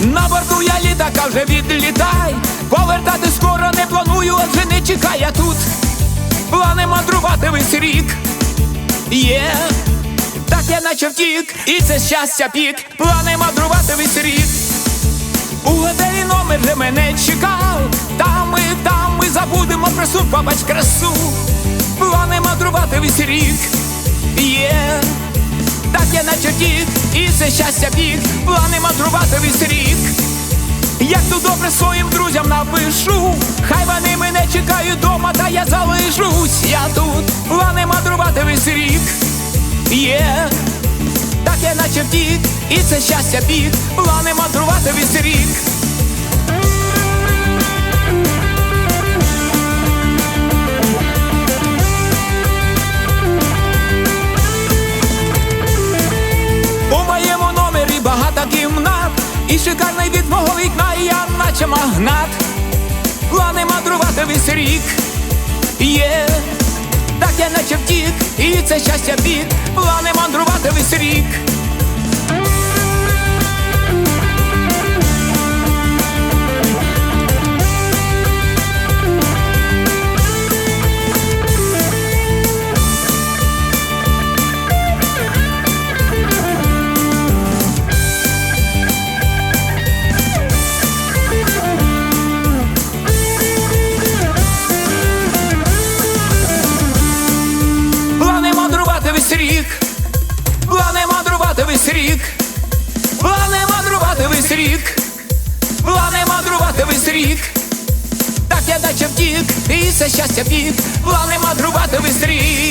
На борту я літака вже відлітай. Повертати скоро не планую, адже не чекай я тут. Плани мандрувати весь рік. Є, так я наче втік, і це щастя пік. Плани мандрувати весь рік. У готелі номер вже мене чекав. Там ми, там ми забудемо про суд, побач красу. Плани мандрувати весь рік. Є, так я наче втік, і це щастя пік. Плани мандрувати весь рік. Як тут добре своїм друзям напишу, хай вони мене чекають дома, та я залишусь. Я тут плани мандрувати весь рік. Є, так я наче втік, і це щастя бік, плани мандрувати весь рік. І шикарний від мого вікна, і я наче магнат. Плани мандрувати весь рік є, так я наче втік, і це щастя бік, плани мандрувати весь рік. Рік, плани мандрувати весь рік, плани мандрувати весь рік, плани мандрувати весь рік. Так я дача втік, і все щастя пік, плани мандрувати весь рік.